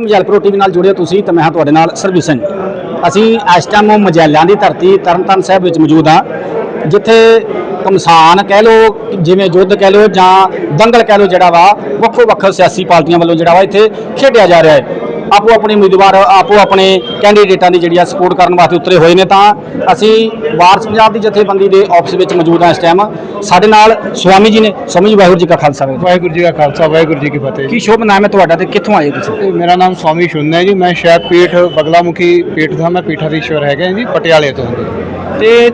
ਮਜੈਲਪੁਰ TV ਨਾਲ ਜੁੜੇ ਹੋ ਤੁਸੀਂ ਤੇ ਮੈਂ ਹਾਂ ਤੁਹਾਡੇ ਨਾਲ ਸਰਬੀ ਸਿੰਘ। ਅਸੀਂ ਇਸ ਟਾਈਮ ਮਜੈਲਿਆਂ ਦੀ ਧਰਤੀ ਤਰਨਤਾਰਨ ਸਾਹਿਬ ਵਿੱਚ ਮੌਜੂਦ ਹਾਂ, ਜਿੱਥੇ ਕਮਸਾਨ ਕਹਿ ਲੋ ਜਿਵੇਂ ਯੁੱਧ ਕਹਿ ਲੋ ਜਾਂ ਦੰਗਲ ਕਹਿ ਲੋ ਜਿਹੜਾ ਵਾ, ਵੱਖੋ ਵੱਖ ਸਿਆਸੀ ਪਾਰਟੀਆਂ ਵੱਲੋਂ ਜਿਹੜਾ ਵਾ ਇੱਥੇ ਖੇਡਿਆ ਜਾ ਰਿਹਾ ਹੈ। ਆਪੋ ਆਪਣੇ ਉਮੀਦਵਾਰ ਆਪੋ ਆਪਣੇ ਕੈਂਡੀਡੇਟਾਂ ਦੀ ਜਿਹੜੀ ਆ ਸਪੋਰਟ ਕਰਨ ਵਾਸਤੇ ਉਤਰੇ ਹੋਏ ਨੇ ਤਾਂ ਅਸੀਂ ਵਾਰਸ ਪੰਜਾਬ ਦੀ ਜਥੇਬੰਦੀ ਦੇ ਆਫਿਸ ਵਿੱਚ ਮੌਜੂਦ ਹਾਂ ਇਸ ਟਾਈਮ ਸਾਡੇ ਨਾਲ ਸਵਾਮੀ ਜੀ ਨੇ। ਸਵਾਮੀ ਜੀ ਵਾਹਿਗੁਰੂ ਜੀ ਕਾ ਖਾਲਸਾ ਵਾਹਿਗੁਰੂ ਜੀ ਕਾ ਖਾਲਸਾ ਵਾਹਿਗੁਰੂ ਜੀ ਕੀ ਫਤਿਹ ਕੀ ਸ਼ੁਭ ਨਾਮ ਹੈ ਤੁਹਾਡਾ ਤੇ ਕਿੱਥੋਂ ਆਏ ਤੁਸੀਂ? ਮੇਰਾ ਨਾਮ ਸਵਾਮੀ ਸ਼ੁੰਨ ਹੈ ਜੀ। ਮੈਂ ਸ਼ਾਇਦ ਪੀਠ ਬਗਲਾਮੁਖੀ ਪੀਠ ਦਾ ਮੈਂ ਪੀਠਾਧੀਸ਼ਵਰ ਹੈਗਾ ਜੀ ਪਟਿਆਲੇ ਤੋਂ। ਤੇ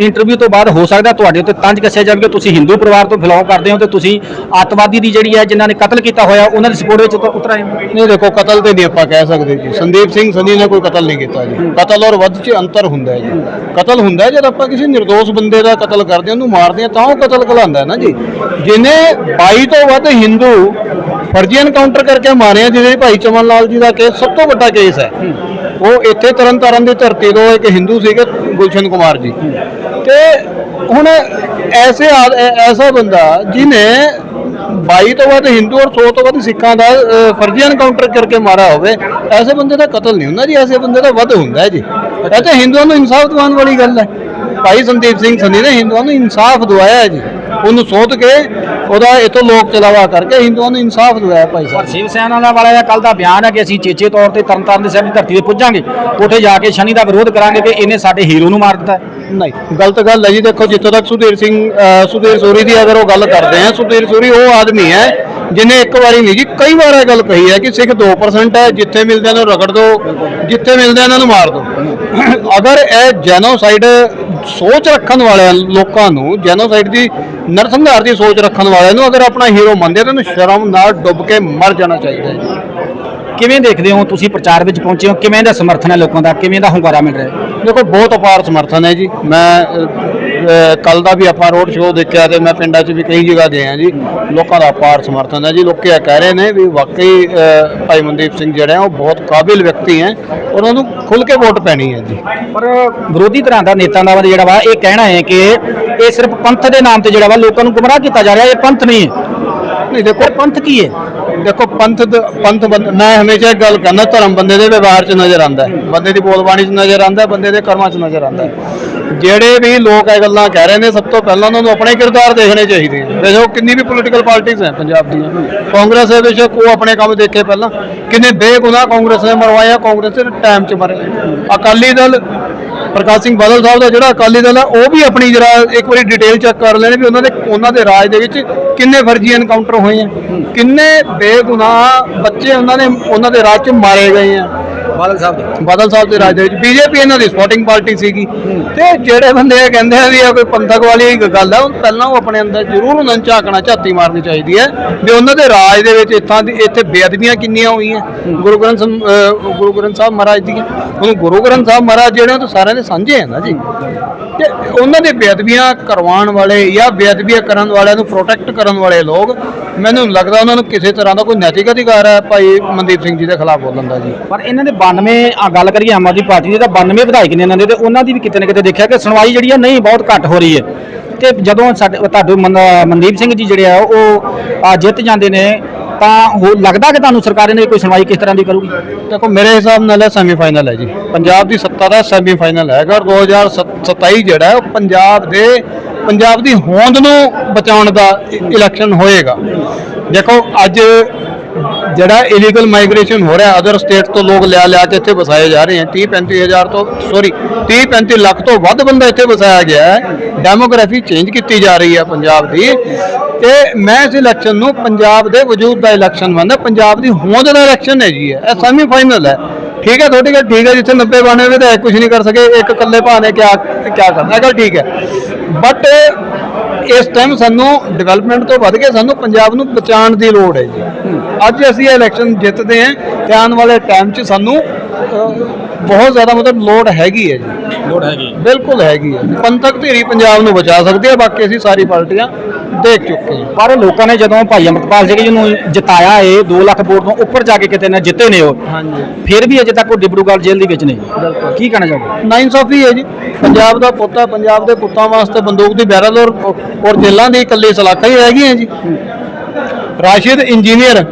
ਇੰਟਰਵਿਊ ਤੋਂ ਬਾਅਦ ਹੋ ਸਕਦਾ ਤੁਹਾਡੇ ਉੱਤੇ ਤੰਜ ਕੱਸਿਆ ਜਾਵੇ ਕਿ ਤੁਸੀਂ ਹਿੰਦੂ ਪਰਿਵਾਰ ਤੋਂ ਬਿਲੋਂਗ ਕਰਦੇ ਹੋ ਤੇ ਤੁਸੀਂ ਅੱਤਵਾਦੀ ਦੀ ਜਿਹੜੀ ਹੈ ਜਿਨ੍ਹਾਂ ਨੇ ਕਤਲ ਕੀਤਾ ਹੋਇਆ, ਉਹਨਾਂ ਦੀ ਸਪੋਰਟ ਵਿੱਚ ਉਤਰ- ਆਏ ਹੋ ਨਹੀਂ ਦੇਖੋ, ਕਤਲ ਤੇ ਨਹੀਂ ਆਪਾਂ ਕਹਿ ਸਕਦੇ ਜੀ। ਸੰਦੀਪ ਸਿੰਘ ਸੰਨੀ ਨੇ ਕੋਈ ਕਤਲ ਨਹੀਂ ਕੀਤਾ ਜੀ। ਕਤਲ ਔਰ ਵੱਧ 'ਚ ਅੰਤਰ ਹੁੰਦਾ ਹੈ ਜੀ। ਕਤਲ ਹੁੰਦਾ ਹੈ, ਜਦ ਆਪਾਂ ਕਿਸੇ ਨਿਰਦੋਸ਼ ਬੰਦੇ ਦਾ ਕਤਲ ਕਰਦੇ ਹਾਂ, ਉਹਨੂੰ ਮਾਰਦੇ ਹਾਂ, ਤਾਂ ਉਹ ਕਤਲ ਕਲਾਉਂਦਾ ਨਾ ਜੀ। ਜਿਹਨੇ 22 ਤੋਂ ਵੱਧ ਹਿੰਦੂ ਫਰਜ਼ੀ ਐਨਕਾਊਂਟਰ ਕਰਕੇ ਮਾਰਿਆ, ਜਿਹਦੇ ਭਾਈ ਚਮਨ ਲਾਲ ਜੀ ਦਾ ਕੇਸ ਸਭ ਤੋਂ ਵੱਡਾ ਕੇਸ ਹੈ। ਉਹ ਇੱਥੇ ਤਰਨਤਾਰਨ ਦੀ ਧਰਤੀ ਤੋਂ ਇੱਕ ਹਿੰਦੂ ਸੀਗੇ, ਗੁਲਸ਼ਨ ਕੁਮਾਰ ਜੀ। ਤੇ ਹੁਣ ਐਸੇ ਆਦ- ਐਸਾ ਬੰਦਾ ਜਿਨੇ 22 ਤੋਂ ਵੱਧ ਹਿੰਦੂ ਔਰ 100 ਤੋਂ ਵੱਧ ਸਿੱਖਾਂ ਦਾ ਫਰਜ਼ੀ ਐਨਕਾਊਂਟਰ ਕਰਕੇ ਮਾਰਿਆ ਹੋਵੇ, ਐਸੇ ਬੰਦੇ ਦਾ ਕਤਲ ਨਹੀਂ ਹੁੰਦਾ ਜੀ, ਐਸੇ ਬੰਦੇ ਦਾ ਵੱਧ ਹੁੰਦਾ ਜੀ। ਇਹ ਤਾਂ ਹਿੰਦੂਆਂ ਨੂੰ ਇਨਸਾਫ ਦਿਵਾਉਣ ਵਾਲੀ ਗੱਲ ਹੈ। ਭਾਈ ਸੰਦੀਪ ਸਿੰਘ ਸੰਧੀ ਨੇ ਹਿੰਦੂਆਂ ਨੂੰ ਇਨਸਾਫ ਦਿਵਾਇਆ ਹੈ ਜੀ। ਉਹਨੂੰ ਸੋਧ ਕੇ ਉਹਦਾ ਇਥੋਂ ਲੋਕ ਚਲਾਵਾ ਕਰਕੇ ਹਿੰਦੂਆਂ ਨੂੰ ਇਨਸਾਫ ਦਿਵਾਇਆ ਭਾਈ ਪਰ ਸਾਹਿਬ ਸ਼ਿਵ ਸੈਨਾ ਦਾ ਵਾਲਾ ਕੱਲ ਦਾ ਬਿਆਨ ਹੈ ਕਿ ਅਸੀਂ ਚੇਚੇ ਤੌਰ ਤੇ ਤਰਨਤਾਰਨ ਦੇ ਸਾਹਿਬ ਦੀ ਧਰਤੀ ਤੇ ਪੁੱਜਾਂਗੇ। ਉੱਥੇ ਜਾ ਕੇ ਸ਼ਨੀ ਦਾ ਵਿਰੋਧ ਕਰਾਂਗੇ ਕਿ ਇਹਨੇ ਸਾਡੇ ਹੀਰੋ ਨੂੰ ਮਾਰ ਦਿੱਤਾ ਨਹੀਂ ਗਲਤ ਗੱਲ ਹੈ ਜੀ ਦੇਖੋ ਜਿੱਥੋਂ ਤੱਕ ਸੁਧੀਰ ਸਿੰਘ ਅ, ਸੁਧੀਰ ਸੂਰੀ ਦੀ ਅਗਰ ਉਹ ਗੱਲ ਕਰਦੇ ਆ ਸੁਧੀਰ ਸੂਰੀ ਉਹ ਆਦਮੀ ਹੈ ਜਿਹਨੇ ਇੱਕ ਵਾਰੀ ਨਹੀਂ ਜੀ ਕਈ ਵਾਰ ਇਹ ਗੱਲ ਕਹੀ ਹੈ ਕਿ ਸਿੱਖ 2% ਹੈ ਜਿੱਥੇ ਮਿਲਦੇ ਇਹਨਾਂ ਨੂੰ ਰਗੜ ਦਿਓ ਜਿੱਥੇ ਮਿਲਦੇ ਇਹਨਾਂ ਨੂੰ ਮਾਰ ਦਿਓ ਅਗਰ ਇਹ ਜੈਨੋਸਾਈਡ ਸੋਚ ਰੱਖਣ ਵਾਲਿਆਂ ਲੋਕਾਂ ਨੂੰ ਜੈਨੋਸਾਈਡ ਦੀ ਨਰਸੰਹਾਰ ਦੀ ਸੋਚ ਰੱਖਣ ਵਾਲਿਆਂ ਨੂੰ ਅਗਰ ਆਪਣਾ ਹੀਰੋ ਮੰਨਦੇ ਤਾਂ ਉਹਨੂੰ ਸ਼ਰਮ ਨਾਲ ਡੁੱਬ ਕੇ ਮਰ ਜਾਣਾ ਚਾਹੀਦਾ ਹੈ ਜੀ। ਕਿਵੇਂ ਦੇਖਦੇ ਹੋ ਤੁਸੀਂ ਪ੍ਰਚਾਰ ਵਿੱਚ ਪਹੁੰਚੇ ਹੋ? ਕਿਵੇਂ ਦਾ ਸਮਰਥਨ ਹੈ ਲੋਕਾਂ ਦਾ? ਕਿਵੇਂ ਦਾ ਹੁੰਗਾਰਾ ਮਿਲ ਰਿਹਾ ਹੈ? ਦੇਖੋ, ਬਹੁਤ ਅਪਾਰ ਸਮਰਥਨ ਹੈ ਜੀ। ਮੈਂ ਕੱਲ ਦਾ ਵੀ ਆਪਾਂ ਰੋਡ ਸ਼ੋਅ ਦੇਖਿਆ ਤੇ ਮੈਂ ਪਿੰਡਾਂ 'ਚ ਵੀ ਕਈ ਜਗ੍ਹਾ ਗਏ ਆ ਜੀ। ਲੋਕਾਂ ਦਾ ਅਪਾਰ ਸਮਰਥਨ ਹੈ ਜੀ। ਲੋਕੀ ਇਹ ਕਹਿ ਰਹੇ ਨੇ ਵੀ ਵਾਕਈ ਭਾਈ ਮਨਦੀਪ ਸਿੰਘ ਜਿਹੜੇ ਆ, ਉਹ ਬਹੁਤ ਕਾਬਿਲ ਵਿਅਕਤੀ ਹੈ। ਉਹਨਾਂ ਨੂੰ ਖੁੱਲ ਕੇ ਵੋਟ ਪੈਣੀ ਹੈ ਜੀ। ਪਰ ਵਿਰੋਧੀ ਧਿਰਾਂ ਦਾ ਨੇਤਾ ਦਾ ਜਿਹੜਾ ਵਾ, ਇਹ ਕਹਿਣਾ ਹੈ ਕਿ ਇਹ ਸਿਰਫ ਪੰਥ ਦੇ ਨਾਮ ਤੇ ਜਿਹੜਾ ਵਾ, ਲੋਕਾਂ ਨੂੰ ਗੁੰਮਰਾਹ ਕੀਤਾ ਜਾ ਰਿਹਾ। ਇਹ ਪੰਥ ਨਹੀਂ ਹੈ। ਨਹੀਂ ਦੇਖੋ। ਪੰਥ ਕੀ ਹੈ? ਦੇਖੋ ਪੰਥ ਦ- ਪੰਥ ਬੰਦ- ਮੈਂ ਹਮੇਸ਼ਾ ਇੱਕ ਗੱਲ ਕਹਿੰਦਾ ਧਰਮ ਬੰਦੇ ਦੇ ਵਿਵਹਾਰ 'ਚ ਨਜ਼ਰ ਆਉਂਦਾ ਹੈ। ਬੰਦੇ ਦੀ ਬੋਲਬਾਣੀ 'ਚ ਨਜ਼ਰ ਆਉਂਦਾ ਹੈ ਬੰਦੇ ਦੇ ਕਰਮਾਂ 'ਚ ਨਜ਼ਰ ਆਉਂਦਾ ਹੈ। ਜਿਹੜੇ ਵੀ ਲੋਕ ਇਹ ਗੱਲਾਂ ਕਹਿ ਰਹੇ ਨੇ ਸਭ ਤੋਂ ਪਹਿਲਾਂ ਉਹਨਾਂ ਨੂੰ ਆਪਣੇ ਕਿਰਦਾਰ ਦੇਖਣੇ ਚਾਹੀਦੇ ਨੇ ਦੇਖੋ ਕਿੰਨੀ ਵੀ ਪੋਲੀਟੀਕਲ ਪਾਰਟੀਆਂ ਹੈ ਪੰਜਾਬ ਦੀਆਂ। ਕਾਂਗਰਸ ਦੇ ਵਿੱਚ ਉਹ ਆਪਣੇ ਕੰਮ ਦੇਖੇ ਪਹਿਲਾਂ। ਕਿੰਨੇ ਬੇਗੁਨਾਹ ਕਾਂਗਰਸ ਨੇ ਮਰਵਾਇਆ ਕਾਂਗਰਸ ਦੇ ਟਾਈਮ 'ਚ ਮਰੇ। ਅਕਾਲੀ ਦਲ ਪ੍ਰਕਾਸ਼ ਸਿੰਘ ਬਾਦਲ ਸਾਹਿਬ ਦਾ ਜਿਹੜਾ ਅਕਾਲੀ ਦਲ ਹੈ ਉਹ ਵੀ ਆਪਣੀ ਜਰਾ ਇੱਕ ਵਾਰੀ ਡਿਟੇਲ ਚੈੱਕ ਕਰ ਲੈਣ ਵੀ ਉਹਨਾਂ ਦੇ ਉਹਨਾਂ ਦੇ ਰਾਜ ਦੇ ਵਿੱਚ ਕਿੰਨੇ ਫਰਜ਼ੀ ਐਨਕਾਊਂਟਰ ਹੋਏ ਆ। ਕਿੰਨੇ ਬੇਗੁਨਾਹ ਬੱਚੇ ਉਹਨਾਂ ਨੇ, ਉਹਨਾਂ ਦੇ ਰਾਜ 'ਚ ਮਾਰੇ ਗਏ ਆ। ਬਾਦਲ ਸਾਹਿਬ ਬਾਦਲ ਸਾਹਿਬ ਦੇ ਰਾਜ ਦੇ ਵਿੱਚ ਬੀਜੇਪੀ ਇਹਨਾਂ ਦੀ ਸਪੋਰਟਿੰਗ ਪਾਰਟੀ ਸੀਗੀ। ਤੇ ਜਿਹੜੇ ਬੰਦੇ ਇਹ ਕਹਿੰਦੇ ਆ ਵੀ ਇਹ ਕੋਈ ਪੰਥਕ ਵਾਲੀ ਗੱਲ ਹੈ ਉਹ ਪਹਿਲਾਂ ਉਹ ਆਪਣੇ ਅੰਦਰ ਜ਼ਰੂਰ ਉਹਨਾਂ ਨੂੰ ਝਾਕਣਾ, ਝਾਤੀ ਮਾਰਨੀ ਚਾਹੀਦੀ ਹੈ। ਵੀ ਉਹਨਾਂ ਦੇ ਰਾਜ ਦੇ ਵਿੱਚ ਇੱਥਾਂ ਦੀ ਇੱਥੇ ਬੇਅਦਬੀਆਂ ਕਿੰਨੀਆਂ ਹੋਈਆਂ। ਗੁਰੂ ਗ੍ਰੰਥ ਗੁਰੂ ਗ੍ਰੰਥ ਸਾਹਿਬ ਮਹਾਰਾਜ ਦੀਆਂ। ਉਹਨੂੰ ਗੁਰੂ ਗ੍ਰੰਥ ਸਾਹਿਬ ਮਹਾਰਾਜ ਜਿਹੜੇ ਉਹ ਤਾਂ ਸਾਰਿਆਂ ਦੇ ਸਾਂਝੇ ਆ ਨਾ ਜੀ। ਤੇ ਉਹਨਾਂ ਦੇ ਬੇਅਦਬੀਆਂ ਕਰਵਾਉਣ ਵਾਲੇ ਜਾਂ ਬੇਅਦਬੀਆਂ ਕਰਨ ਵਾਲਿਆਂ ਨੂੰ ਪ੍ਰੋਟੈਕਟ ਕਰਨ ਵਾਲੇ ਲੋਕ, ਮੈਨੂੰ ਲੱਗਦਾ ਉਹਨਾਂ ਨੂੰ ਕਿਸੇ ਤਰ੍ਹਾਂ ਦਾ ਕੋਈ ਨੈਤਿਕ ਅਧਿਕਾਰ ਹੈ, ਭਾਈ ਮਨਦੀਪ ਸਿੰਘ ਜੀ ਦੇ ਖਿਲਾਫ ਬੋਲਣ ਦਾ ਜੀ। ਪਰ ਇਹਨਾਂ ਦੇ 92 ਗੱਲ ਕਰੀਏ ਆਮ ਆਦਮੀ ਪਾਰਟੀ ਦੀ ਤਾਂ 92 ਵਿਧਾਇਕ ਨੇ ਇਹਨਾਂ ਦੇ ਤੇ ਉਹਨਾਂ ਦੀ ਵੀ ਕਿਤੇ ਨਾ ਕਿਤੇ ਦੇਖਿਆ ਕਿ ਸੁਣਵਾਈ ਜਿਹੜੀ ਆ ਨਹੀਂ ਬਹੁਤ ਘੱਟ ਹੋ ਰਹੀ ਹੈ। ਤੇ ਜਦੋਂ ਸਾਡੇ ਤੁਹਾਡੇ ਮਨਦੀਪ ਸਿੰਘ ਜੀ ਜਿਹੜੇ ਆ ਉਹ ਆ, ਜਿੱਤ ਜਾਂਦੇ ਨੇ ਤਾਂ ਹੋ ਲੱਗਦਾ ਕਿ ਤੁਹਾਨੂੰ ਸਰਕਾਰ ਨੇ ਕੋਈ ਸੁਣਵਾਈ ਕਿਸ ਤਰ੍ਹਾਂ ਦੀ ਕਰੂਗੀ? ਦੇਖੋ ਮੇਰੇ ਹਿਸਾਬ ਨਾਲ ਇਹ ਸੈਮੀਫਾਈਨਲ ਹੈ ਜੀ। ਪੰਜਾਬ ਦੀ ਸੱਤਾ ਦਾ ਸੈਮੀ ਫਾਈਨਲ ਹੈਗਾ ਔਰ 2027 ਜਿਹੜਾ ਉਹ ਪੰਜਾਬ ਦੇ ਪੰਜਾਬ ਦੀ ਹੋਂਦ ਨੂੰ ਬਚਾਉਣ ਦਾ ਇਲੈਕਸ਼ਨ ਹੋਏਗਾ। ਦੇਖੋ ਅੱਜ ਜਿਹੜਾ ਇਲੀਗਲ ਮਾਈਗ੍ਰੇਸ਼ਨ ਹੋ ਰਿਹਾ ਅਦਰ ਸਟੇਟ ਤੋਂ ਲੋਕ ਲਿਆ ਲਿਆ ਕੇ ਇੱਥੇ ਵਸਾਏ ਜਾ ਰਹੇ ਹਨ 30 35 ਹਜ਼ਾਰ ਤੋਂ ਸੌਰੀ 30 35 ਲੱਖ ਤੋਂ ਵੱਧ ਬੰਦਾ ਇੱਥੇ ਵਸਾਇਆ ਗਿਆ ਹੈ। ਡੈਮੋਗ੍ਰਾਫੀ ਚੇਂਜ ਕੀਤੀ ਜਾ ਰਹੀ ਹੈ ਪੰਜਾਬ ਦੀ। ਤੇ ਮੈਂ ਇਸ ਇਲੈਕਸ਼ਨ ਨੂੰ ਪੰਜਾਬ ਦੇ ਵਜੂਦ ਦਾ ਇਲੈਕਸ਼ਨ ਮੰਨਦਾ। ਪੰਜਾਬ ਦੀ ਹੋਂਦ ਦਾ ਇਲੈਕਸ਼ਨ ਹੈ ਜੀ ਇਹ। ਇਹ ਸੈਮੀ ਫਾਈਨਲ ਹੈ। ਠੀਕ ਹੈ, ਤੁਹਾਡੀ ਗੱਲ ਠੀਕ ਹੈ। ਜਿੱਥੇ 90 92 ਵਿਧਾਇਕ ਕੁਝ ਨਹੀਂ ਕਰ ਸਕੇ। ਇੱਕ ਇਕੱਲੇ ਭਾਅ ਨੇ ਕਿਆ ਕਿਆ ਕਰਨਾ। ਇਹ ਗੱਲ ਠੀਕ ਹੈ। ਬਟ ਇਸ ਟਾਈਮ ਸਾਨੂੰ ਡਿਵੈਲਪਮੈਂਟ ਤੋਂ ਵੱਧ ਕੇ ਸਾਨੂੰ ਪੰਜਾਬ ਨੂੰ ਬਚਾਉਣ ਦੀ ਲੋੜ ਹੈ ਜੀ। ਅੱਜ ਅਸੀਂ ਇਹ ਇਲੈਕਸ਼ਨ ਜਿੱਤਦੇ ਹਾਂ ਤੇ ਆਉਣ ਵਾਲੇ ਟਾਈਮ 'ਚ ਸਾਨੂੰ ਬਹੁਤ ਜ਼ਿਆਦਾ ਮਤਲਬ ਲੋੜ ਹੈਗੀ ਹੈ ਜੀ। ਲੋੜ ਹੈਗੀ ਬਿਲਕੁਲ ਹੈਗੀ ਹੈ। ਪੰਥਕ ਧੀਰੀ ਪੰਜਾਬ ਨੂੰ ਬਚਾ ਸਕਦੀ ਹੈ ਬਾਕੀ ਅਸੀਂ ਸਾਰੀ ਪਾਰਟੀਆਂ ਦੇਖ ਚੁੱਕੇ ਪਰ ਲੋਕਾਂ ਨੇ ਜਦੋਂ ਭਾਈ ਅਮਰਪਾਲ ਸਿੰਘ ਜੀ ਨੂੰ ਜਿਤਾਇਆ ਏ 2 ਲੱਖ ਵੋਟ ਤੋਂ ਉੱਪਰ ਜਾ ਕੇ ਕਿਤੇ ਨਾ ਜਿੱਤੇ ਨੇ ਉਹ ਹਾਂਜੀ। ਫਿਰ ਵੀ ਅਜੇ ਤੱਕ ਉਹ ਡਿਬਰੂਗੜ੍ਹ ਜੇਲ੍ਹ ਦੇ ਵਿੱਚ ਨੇ ਕੀ ਕਹਿਣਾ ਚਾਹੋਗੇ? ਨਾਇੰਸਾਫੀ ਹੈ ਜੀ। ਪੰਜਾਬ ਦਾ ਪੁੱਤ ਪੰਜਾਬ ਦੇ ਪੁੱਤਾਂ ਵਾਸਤੇ ਬੰਦੂਕ ਦੀ ਬੈਰਲ ਔਰ ਔਰ ਜੇਲਾਂ ਦੀ ਇਕੱਲੀ ਸਲਾਖਾਂ ਹੀ ਹੈਗੀਆਂ ਜੀ। ਰਾਸ਼ਿਦ ਇੰਜੀਨੀਅਰ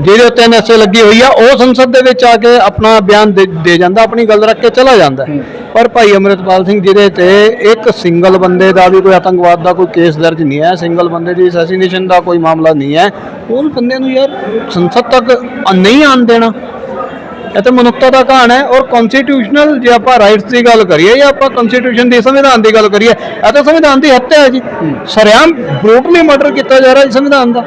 ਜਿਹਦੇ ਉੱਤੇ ਐਨਐਸਏ ਲੱਗੀ ਹੋਈ ਆ ਉਹ ਸੰਸਦ ਦੇ ਵਿੱਚ ਆ ਕੇ ਆਪਣਾ ਬਿਆਨ ਦੇ ਦੇ ਜਾਂਦਾ ਆਪਣੀ ਗੱਲ ਰੱਖ ਕੇ ਚਲਾ ਜਾਂਦਾ। ਪਰ ਭਾਈ ਅਮਰਿਤਪਾਲ ਸਿੰਘ ਜਿਹਦੇ ਤੇ ਇੱਕ ਸਿੰਗਲ ਬੰਦੇ ਦਾ ਵੀ ਕੋਈ ਆਤੰਕਵਾਦ ਦਾ ਕੋਈ ਕੇਸ ਦਰਜ ਨਹੀਂ ਹੈ ਸਿੰਗਲ ਬੰਦੇ ਦੀ ਅਸੈਸੀਨੇਸ਼ਨ ਦਾ ਕੋਈ ਮਾਮਲਾ ਨਹੀਂ ਹੈ ਉਸ ਬੰਦੇ ਨੂੰ ਯਾਰ ਸੰਸਦ ਤੱਕ ਨਹੀਂ ਆਣ ਦੇਣਾ। ਇਹ ਤਾਂ ਮਨੁੱਖਤਾ ਦਾ ਕਹਾਣ ਹੈ ਔਰ ਕਨਸਟੀਟਿਊਸ਼ਨਲ ਜੇ ਆਪਾਂ ਰਾਈਟਸ ਦੀ ਗੱਲ ਕਰੀਏ ਜਾਂ ਆਪਾਂ ਕਨਸਟੀਟਿਊਸ਼ਨ ਦੀ ਸੰਵਿਧਾਨ ਦੀ ਗੱਲ ਕਰੀਏ ਇਹ ਤਾਂ ਸੰਵਿਧਾਨ ਦੀ ਹੱਤਿਆ ਹੈ ਜੀ। ਸਰਿਆਮ ਬਰੂਟਲੀ ਮਰਡਰ ਕੀਤਾ ਜਾ ਰਿਹਾ ਜੀ ਸੰਵਿਧਾਨ ਦਾ।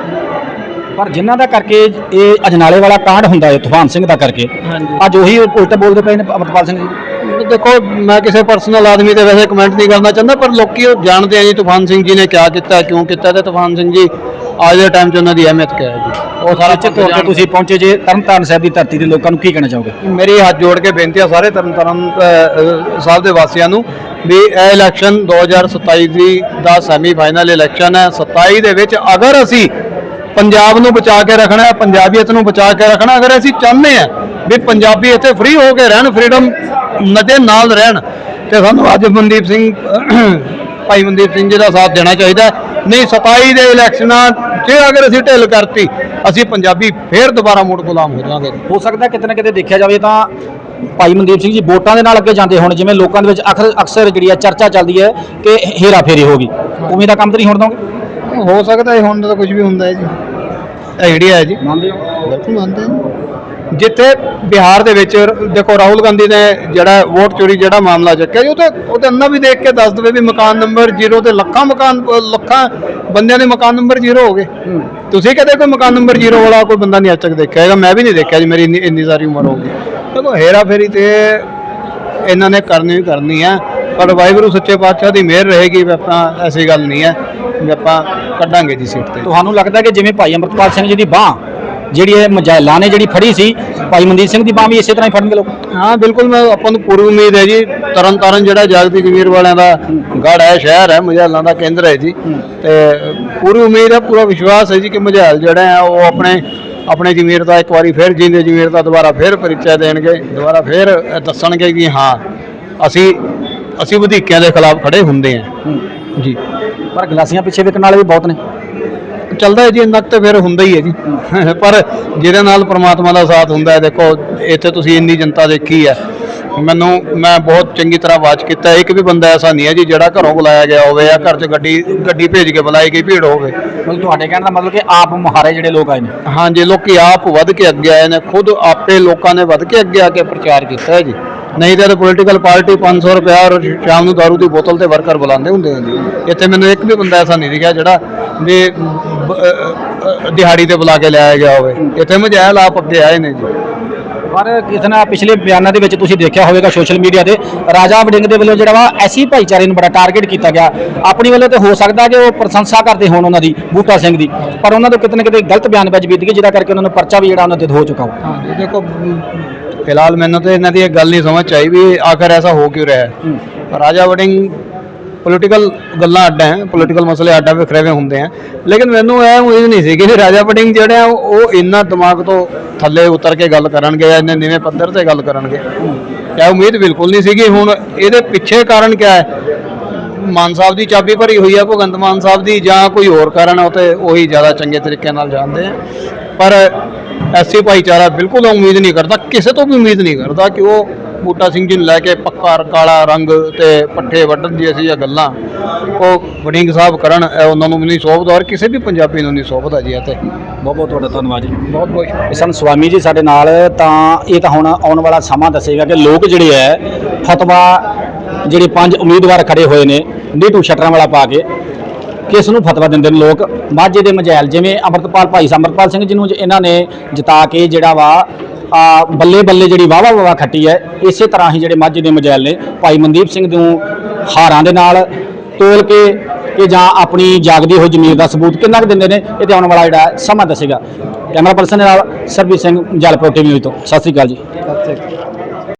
ਪਰ ਜਿਨ੍ਹਾਂ ਦਾ ਕਰਕੇ ਇਹ ਅਜਨਾਲੇ ਵਾਲਾ ਕਾਂਡ ਹੁੰਦਾ ਹੈ ਤੂਫਾਨ ਸਿੰਘ ਦਾ ਕਰਕੇ। ਹਾਂਜੀ। ਅੱਜ ਉਹੀ ਉਲਟਾ ਬੋਲਦੇ ਪਏ ਨੇ ਅਮਰਪਾਲ ਸਿੰਘ ਜੀ। ਦੇਖੋ ਮੈਂ ਕਿਸੇ ਪਰਸਨਲ ਆਦਮੀ ਤੇ ਵੈਸੇ ਕਮੈਂਟ ਨਹੀਂ ਕਰਨਾ ਚਾਹੁੰਦਾ ਪਰ ਲੋਕੀ ਉਹ ਜਾਣਦੇ ਆ ਜੀ ਤੂਫਾਨ ਸਿੰਘ ਜੀ ਨੇ ਕਿਆ ਕੀਤਾ ਕਿਉਂ ਕੀਤਾ ਤੇ ਤੂਫਾਨ ਸਿੰਘ ਜੀ ਅੱਜ ਦੇ ਟਾਈਮ 'ਚ ਉਹਨਾਂ ਦੀ ਅਹਿਮੀਅਤ ਕਿਆ ਹੈ ਜੀ? ਉਹ ਸਾਰਾ ਤੌਰ ਤੇ ਤੁਸੀਂ ਪਹੁੰਚੇ ਜੇ ਤਰਨਤਾਰਨ ਸਾਹਿਬ ਦੀ ਧਰਤੀ ਦੇ ਲੋਕਾਂ ਨੂੰ ਕੀ ਕਹਿਣਾ ਚਾਹੋਗੇ? ਮੇਰੀ ਹੱਥ ਜੋੜ ਕੇ ਬੇਨਤੀ ਆ ਸਾਰੇ ਤਰਨਤਾਰਨ ਅ, ਅ, ਸਾਹਿਬ ਦੇ ਵਾਸੀਆਂ ਨੂੰ ਵੀ ਇਹ ਇਲੈਕਸ਼ਨ 2027 ਦੀ ਦਾ ਸੈਮੀ ਫਾਈਨਲ ਇਲੈਕਸ਼ਨ ਹੈ। 27 ਦੇ ਵਿੱਚ ਅਗਰ ਅਸੀਂ ਪੰਜਾਬ ਨੂੰ ਬਚਾ ਕੇ ਰੱਖਣਾ ਹੈ ਪੰਜਾਬੀਅਤ ਨੂੰ ਬਚਾ ਕੇ ਰੱਖਣਾ, ਅਗਰ ਅਸੀਂ ਚਾਹੁੰਦੇ ਆ ਵੀ ਪੰਜਾਬੀ ਇੱਥੇ ਫ੍ਰੀ ਹੋ ਕੇ ਰਹਿਣ ਫ੍ਰੀडम ਨਦੇ ਨਾਲ ਰਹਿਣ, ਤੇ ਸਾਨੂੰ ਅੱਜ ਮਨਦੀਪ ਸਿੰਘ, ਭਾਈ ਮਨਦੀਪ ਸਿੰਘ ਜੀ ਦਾ ਸਾਥ ਦੇਣਾ ਚਾਹੀਦਾ ਨਹੀਂ 27 ਦੇ ਇਲੈਕਸ਼ਨਾਂ 'ਚ ਅਗਰ ਅਸੀਂ ਢਿੱਲ ਕਰਤੀ, ਅਸੀਂ ਪੰਜਾਬੀ ਫੇਰ ਦੁਬਾਰਾ ਮੋੜ ਗੁਲਾਮ ਹੋ ਜਾਵਾਂਗੇ। ਹੋ ਸਕਦਾ ਕਿਤੇ ਨਾ ਕਿਤੇ ਦੇਖਿਆ ਜਾਵੇ ਤਾਂ ਭਾਈ ਮਨਦੀਪ ਸਿੰਘ ਜੀ ਵੋਟਾਂ ਦੇ ਨਾਲ ਅੱਗੇ ਜਾਂਦੇ ਹੁਣ, ਜਿਵੇਂ ਲੋਕਾਂ ਦੇ ਵਿੱਚ ਅਕਸਰ ਅਕਸਰ ਜਿਹੜੀ ਹੈ ਚਰਚਾ ਚੱਲਦੀ ਹੈ ਕਿ ਹੇਰਾ ਫੇਰੀ ਹੋ ਗਈ। ਉਵੇਂ ਦਾ ਕੰਮ ਤਾਂ ਨਹੀਂ ਹੋਣ ਦੋਗੇ ਹੋ ਸਕਦਾ ਹੈ ਹੁਣ ਤਾਂ ਕੁਝ ਵੀ ਹੁੰਦਾ ਹੈ ਜੀ। ਆਈਡੀਆ ਹੈ ਜੀ। ਮੰਨਦੇ ਹੋ? ਬਿਲਕੁਲ ਮੰਨਦੇ ਹਾਂ ਜਿੱਥੇ ਬਿਹਾਰ ਦੇ ਵਿੱਚ ਦੇਖੋ ਰਾਹੁਲ ਗਾਂਧੀ ਨੇ ਜਿਹੜਾ ਵੋਟ ਚੋਰੀ ਜਿਹੜਾ ਮਾਮਲਾ ਚੱਕਿਆ ਜੀ ਉਹ ਤੇ ਉਹ ਤੇ ਅੰਨਾ ਵੀ ਦੇਖ ਕੇ ਦੱਸ ਦਵੇ ਵੀ ਮਕਾਨ ਨੰਬਰ 0 ਤੇ ਲੱਖਾਂ ਮਕਾਨ ਲੱਖਾਂ ਬੰਦਿਆਂ ਦੇ ਮਕਾਨ ਨੰਬਰ 0 ਹੋ ਗਏ। ਤੁਸੀਂ ਕਦੇ ਕੋਈ ਮਕਾਨ ਨੰਬਰ 0 ਵਾਲਾ ਕੋਈ ਬੰਦਾ ਨਹੀਂ ਅੱਜ ਤੱਕ ਦੇਖਿਆ ਹੈਗਾ ਮੈਂ ਵੀ ਨਹੀਂ ਦੇਖਿਆ ਜੀ ਮੇਰੀ ਇੰਨੀ ਇੰਨੀ ਸਾਰੀ ਉਮਰ ਹੋ ਗਈ। ਦੇਖੋ ਹੇਰਾ ਫੇਰੀ ਤੇ ਇਹਨਾਂ ਨੇ ਕਰਨੀ ਹੀ ਕਰਨੀ ਹੈ ਪਰ ਵਾਹਿਗੁਰੂ ਸੱਚੇ ਪਾਤਸ਼ਾਹ ਦੀ ਮਿਹਰ ਰਹੇਗੀ ਆਪਾਂ ਐਸੀ ਗੱਲ ਨਹੀਂ ਹੈ। ਆਪਾਂ ਕੱਢਾਂਗੇ ਜੀ ਸੀਟ ਤੇ। ਤੁਹਾਨੂੰ ਲੱਗਦਾ ਕਿ ਜਿਵੇਂ ਭਾਈ ਅਮਰਪਾਲ ਸਿੰਘ ਜੀ ਦੀ ਬਾਹ ਜਿਹੜੀ ਇਹ ਮਜੈਲਾਂ ਨੇ ਜਿਹੜੀ ਫੜੀ ਸੀ ਭਾਈ ਮਨਦੀਪ ਸਿੰਘ ਦੀ ਬਾਹ ਵੀ ਇਸੇ ਤਰ੍ਹਾਂ ਹੀ ਫੜਨਗੇ ਲੋਕ? ਹਾਂ ਬਿਲਕੁਲ ਮੈਂ ਆਪਾਂ ਨੂੰ ਪੂਰੀ ਉਮੀਦ ਹੈ ਜੀ ਤਰਨ ਤਾਰਨ ਜਿਹੜਾ ਜਗਤੀ ਜਮੀਰ ਵਾਲਿਆਂ ਦਾ ਗੜ ਹੈ ਸ਼ਹਿਰ ਹੈ ਮਝੈਲਾਂ ਦਾ ਕੇਂਦਰ ਹੈ ਜੀ। ਤੇ ਪੂਰੀ ਉਮੀਦ ਹੈ ਪੂਰਾ ਵਿਸ਼ਵਾਸ ਹੈ ਜੀ ਕਿ ਮਝੈਲ ਜਿਹੜਾ ਹੈ ਉਹ ਆਪਣੇ ਆਪਣੇ ਜਮੀਰ ਦਾ ਇੱਕ ਵਾਰੀ ਫਿਰ ਜਿੰਦੇ ਜਮੀਰ ਦਾ ਦੁਬਾਰਾ ਫਿਰ ਪਰਿਚੈ ਦੇਣਗੇ ਦੁਬਾਰਾ ਫਿਰ ਦੱਸਣਗੇ ਕਿ ਹਾਂ ਅਸੀਂ ਅਸੀਂ ਵਧੀਕਿਆਂ ਦੇ ਖਿਲਾਫ ਖੜੇ ਹੁੰਦੇ ਹਾਂ। ਜੀ। ਪਰ ਗਲਾਸੀਆਂ ਪਿੱਛੇ ਵਿਕਣ ਵਾਲੇ ਵੀ ਬਹੁਤ ਨੇ। ਚੱਲਦਾ ਹੈ ਜੀ ਇੰਨਾ ਕੁ ਤੇ ਫਿਰ ਹੁੰਦਾ ਹੀ ਹੈ ਜੀ। ਪਰ ਜਿਹਦੇ ਨਾਲ ਪ੍ਰਮਾਤਮਾ ਦਾ ਸਾਥ ਹੁੰਦਾ ਹੈ ਦੇਖੋ ਇੱਥੇ ਤੁਸੀਂ ਇੰਨੀ ਜਨਤਾ ਦੇਖੀ ਹੈ। ਮੈਨੂੰ ਮੈਂ ਬਹੁਤ ਚੰਗੀ ਤਰ੍ਹਾਂ ਵਾਚ ਕੀਤਾ ਇੱਕ ਵੀ ਬੰਦਾ ਐਸਾ ਨਹੀਂ ਹੈ ਜੀ ਜਿਹੜਾ ਘਰੋਂ ਬੁਲਾਇਆ ਗਿਆ ਹੋਵੇ ਜਾਂ ਘਰ 'ਚ ਗੱਡੀ ਗੱਡੀ ਭੇਜ ਕੇ ਬੁਲਾਈ ਗਈ ਭੀੜ ਹੋਵੇ। ਮਤਲਬ ਤੁਹਾਡੇ ਕਹਿਣ ਦਾ ਮਤਲਬ ਕਿ ਆਪ ਮੁਹਾਰੇ ਜਿਹੜੇ ਲੋਕ ਆਏ ਨੇ। ਹਾਂਜੀ ਲੋਕੀ ਆਪ ਵੱਧ ਕੇ ਅੱਗੇ ਆਏ ਨੇ। ਖੁਦ ਆਪੇ ਲੋਕਾਂ ਨੇ ਵੱਧ ਕੇ ਅੱਗੇ ਆ ਕੇ ਪ੍ਰਚਾਰ ਕੀਤਾ ਹੈ ਜੀ। ਨਹੀਂ ਤਾਂ ਪੋਲੀਟੀਕਲ ਪਾਰਟੀ 500 ਰੁਪਏ ਔਰ ਸ਼ਾਮ ਨੂੰ ਦਾਰੂ ਦੀ ਬੋਤਲ ਤੇ ਵਰਕਰ ਬੁਲਾਉਂਦੇ ਹੁੰਦੇ ਜੀ। ਇੱਥੇ ਮੈਨੂੰ ਇੱਕ ਵੀ ਬੰਦਾ ਐਸਾ ਨਹੀਂ ਦਿਖਿਆ ਜਿਹੜਾ ਵੀ ਦਿਹਾੜੀ ਤੇ ਬੁਲਾ ਕੇ ਲਿਆਇਆ ਗਿਆ ਹੋਵੇ। ਇੱਥੇ ਮਜੈਲ ਆਪ ਅੱਗੇ ਆਏ ਨੇ ਜੀ। ਪਰ ਨਾ ਪਿਛਲੇ ਬਿਆਨਾਂ ਦੇ ਵਿੱਚ ਤੁਸੀਂ ਦੇਖਿਆ ਹੋਵੇਗਾ ਸੋਸ਼ਲ ਮੀਡੀਆ ਤੇ ਰਾਜਾ ਵੜਿੰਗ ਦੇ ਵੱਲੋਂ ਜਿਹੜਾ ਵਾ ਐਸੀ ਭਾਈਚਾਰੇ ਨੂੰ ਬੜਾ ਟਾਰਗੇਟ ਕੀਤਾ ਗਿਆ। ਆਪਣੀ ਵੱਲੋਂ ਤੇ ਹੋ ਸਕਦਾ ਕਿ ਉਹ ਪ੍ਰਸ਼ੰਸਾ ਕਰਦੇ ਹੋਣ ਉਹਨਾਂ ਦੀ ਬੂਟਾ ਸਿੰਘ ਦੀ। ਪਰ ਉਹਨਾਂ ਤੋਂ ਕਿਤੇ ਨਾ ਕਿਤੇ ਗਲਤ ਬਿਆਨਬਾਜ਼ੀ ਬੀਤ ਗਈ ਜਿਹਦਾ ਕਰਕੇ ਉਹਨਾਂ ਨੂੰ ਪਰਚਾ ਵੀ ਜਿਹੜਾ ਉਹਨਾਂ ਤੇ ਹੋ ਚੁੱਕਾ ਹਾਂ ਦੇਖੋ ਫਿਲਹਾਲ ਮੈਨੂੰ ਤੇ ਇਹਨਾਂ ਦੀ ਇਹ ਗੱਲ ਨਹੀਂ ਸਮਝ ਆਈ ਵੀ ਆਖਰ ਐਸਾ ਹੋ ਕਿਉਂ ਰਿਹਾ ਹੈ। ਰਾਜਾ ਵੜਿੰਗ ਪੋਲੀਟੀਕਲ ਗੱਲਾਂ ਅੱਡ ਹੈ ਪੋਲੀਟੀਕਲ ਮਸਲੇ ਅੱਡ ਵਿਖਰੇਵੇਂ ਹੁੰਦੇ ਆ ਲੇਕਿਨ ਮੈਨੂੰ ਇਹ ਉਮੀਦ ਨਹੀਂ ਸੀ ਕਿ ਰਾਜਾ ਵੜਿੰਗ ਜਿਹੜੇ ਆ ਉਹ ਇੰਨਾ ਦਿਮਾਗ ਤੋਂ ਥੱਲੇ ਉਤਰ ਕੇ ਗੱਲ ਕਰਨਗੇ ਜਾਂ ਇੰਨੇ ਨੀਵੇਂ ਪੱਧਰ ਤੇ ਗੱਲ ਕਰਨਗੇ। ਇਹ ਉਮੀਦ ਬਿਲਕੁਲ ਨਹੀਂ ਸੀਗੀ ਹੁਣ ਇਹਦੇ ਪਿੱਛੇ ਕਾਰਨ ਕੀ ਹੈ? ਮਾਨ ਸਾਹਿਬ ਦੀ ਚਾਬੀ ਭਰੀ ਹੋਈ ਆ ਭਗਵੰਤ ਮਾਨ ਸਾਹਿਬ ਦੀ ਜਾਂ ਕੋਈ ਹੋਰ ਕਾਰਨ ਉਹ ਤੇ ਉਹੀ ਜ਼ਿਆਦਾ ਚੰਗੇ ਤਰੀਕੇ ਨਾਲ ਜਾਣਦੇ ਆ। ਪਰ ਐਸੀ ਭਾਈਚਾਰਾ ਬਿਲਕੁਲ ਉਮੀਦ ਨਹੀਂ ਕਰਦਾ ਕਿਸੇ ਤੋਂ ਵੀ ਉਮੀਦ ਨਹੀਂ ਕਰਦਾ ਕਿ ਉਹ ਬੂਟਾ ਸਿੰਘ ਜੀ ਨੂੰ ਲੈ ਕੇ ਪੱਕਾ ਕਾਲਾ ਰੰਗ ਤੇ ਪੱਠੇ ਵੱਢਣ ਦੀ ਅਸੀਂ ਇਹ ਗੱਲਾਂ ਉਹ ਵੜਿੰਗ ਸਾਹਿਬ ਕਰਨ ਇਹ ਉਹਨਾਂ ਨੂੰ ਵੀ ਨਹੀਂ ਸੋਭਦਾ ਔਰ ਕਿਸੇ ਵੀ ਪੰਜਾਬੀ ਨੂੰ ਨਹੀਂ ਸੋਭਦਾ ਜੀ ਇਹ ਤੇ। ਬਹੁਤ ਬਹੁਤ ਤੁਹਾਡਾ ਧੰਨਵਾਦ ਜੀ। ਬਹੁਤ ਬਹੁਤ ਇਹ ਸਨ ਸਵਾਮੀ ਜੀ ਸਾਡੇ ਨਾਲ ਤਾਂ ਇਹ ਤਾਂ ਹੁਣ ਆਉਣ ਵਾਲਾ ਸਮਾਂ ਦੱਸੇਗਾ ਕਿ ਲੋਕ ਜਿਹੜੇ ਹੈ ਫਤਵਾ ਜਿਹੜੇ ਪੰਜ ਉਮੀਦਵਾਰ ਖੜੇ ਹੋਏ ਨੇ ਨੀਟੂ ਸ਼ਟਰਾਂ ਵਾਲਾ ਪਾ ਕੇ ਕਿਸ ਨੂੰ ਫਤਵਾ ਦਿੰਦੇ ਨੇ ਲੋਕ? ਮਾਝੇ ਦੇ ਮਜੈਲ ਜਿਵੇਂ ਅੰਮ੍ਰਿਤਪਾਲ, ਭਾਈ ਸਮਰਤਪਾਲ ਸਿੰਘ ਜਿਹਨੂੰ ਇਹਨਾਂ ਨੇ ਜਿਤਾ ਕੇ ਜਿਹੜਾ ਵਾ, ਆ ਬੱਲੇ ਬੱਲੇ ਜਿਹੜੀ ਵਾਵਾ ਵਾਵਾ ਖੱਟੀ ਹੈ, ਇਸੇ ਤਰ੍ਹਾਂ ਹੀ ਜਿਹੜੇ ਮਾਝੇ ਦੇ ਮਜੈਲ ਨੇ, ਭਾਈ ਮਨਦੀਪ ਸਿੰਘ ਨੂੰ ਹਾਰਾਂ ਦੇ ਨਾਲ ਤੋਲ ਕੇ ਕਿ ਜਾਂ ਆਪਣੀ ਜਾਗਦੀ ਹੋਈ ਜ਼ਮੀਰ ਦਾ ਸਬੂਤ ਕਿੰਨਾ ਕੁ ਦਿੰਦੇ ਨੇ, ਇਹ ਤੇ ਆਉਣ ਵਾਲਾ ਜਿਹੜਾ ਸਮਾਂ ਦੱਸੇਗਾ। ਕੈਮਰਾ ਪਰਸਨ ਨਾਲ ਸਰਬਜੀਤ ਸਿੰਘ, ਜਲਪ੍ਰੋ ਟੀਵੀ ਤੋਂ। ਸਤਿ ਸ੍ਰੀ ਅਕਾਲ ਜੀ।